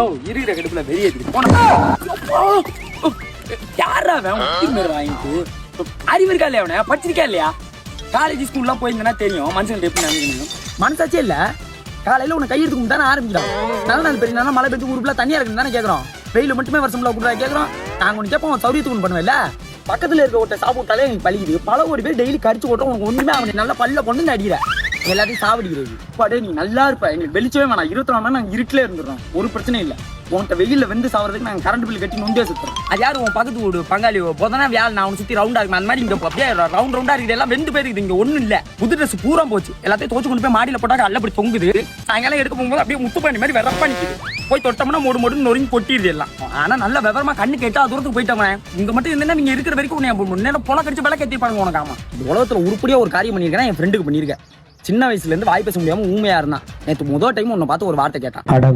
ஓ இருக்கிற கடுப்புல வெளியே போன யாரா அவன்? உத்தி மேல வாங்கிட்டு. அறிவு இருக்கா இல்லையா அவன? படிச்சிருக்கா இல்லையா? காலேஜ் ஸ்கூல்லாம் போயிருந்தேன்னா தெரியும். மனுஷன் எப்படி நினைக்கணும் மனசாச்சே இல்ல. காலையில உன்னை கையெடுத்து கும்பிட்டு தானே ஆரம்பிக்கிறான். நல்ல நாள் பெரிய நாள் மழை பெஞ்சு ஊருக்குள்ள தண்ணியா இருக்குன்னு தானே கேக்குறோம். வெயில் மட்டுமே வருஷம்ல கொடுறா கேக்குறோம். நாங்க ஒன்று கேட்போம் சௌரியத்துக்கு ஒன்று பண்ணுவேன்ல. பக்கத்துல இருக்க ஒருத்த சாப்பிட்டாலே எனக்கு பழிக்குது. பல ஒரு பேர் டெய்லி கடிச்சு ஓட்டம் உனக்கு ஒண்ணுமே அவனுக்கு நல்லா பல்ல கொண்டு அடிக்கிறேன் எல்லாத்தையும் சாவடிக்கிறது. பாடே நீ நல்லா இருப்ப. எங்களுக்கு வெளிச்சமே வேணாம். இருபத்தி நாலு மணி நாங்கள் இருட்டிலே இருந்துடுறோம். ஒரு பிரச்சனை இல்லை. உன்கிட்ட வெயில்ல வெந்து சாவறதுக்கு நாங்கள் கரண்ட் பில் கட்டி நொந்தே சுத்துறோம். அது யாரு? உன் பக்கத்து வீடு பங்காளி போதனா வியாழ் நான் உன்னை சுத்தி ரவுண்டா இருக்கும் அந்த மாதிரி இங்க அப்படியே ரவுண்ட் ரவுண்டா இருக்குது. எல்லாம் வெந்து போயிருக்குது. இங்க ஒண்ணும் இல்ல. புது ட்ரெஸ் பூரா போச்சு. எல்லாத்தையும் தோச்சு கொண்டு போய் மாடியில போட்டா அல்ல அப்படி தொங்குது. சாயங்காலம் எடுக்க போகும்போது அப்படியே முத்து பண்ணி மாதிரி வெறப்பா போய் தொட்டோம்னா மோடு மோடு நொறுங்கி கொட்டிடுது எல்லாம். ஆனா நல்ல விவரமா கண்ணு கேட்டா தூரத்துக்கு போயிட்டவங்க இங்க மட்டும் இருந்தா நீங்க இருக்கிற வரைக்கும் உன்னை நேரம் போன கடிச்சு விலை கட்டிப்பாங்க உனக்கு. ஆமா. இந்த உலகத்துல உருப்படியா ஒரு காரியம் பண்ணிருக்கேன் என் ஃப்ரெண்டுக்கு பண்ணிருக்கேன் சின்ன வயசுல இருந்து வாய் பேச முடியாம ஊமையா இருந்தான். நேத்து முதல் டைம் உன்னை பார்த்து ஒரு வார்த்தை கேட்டான். அட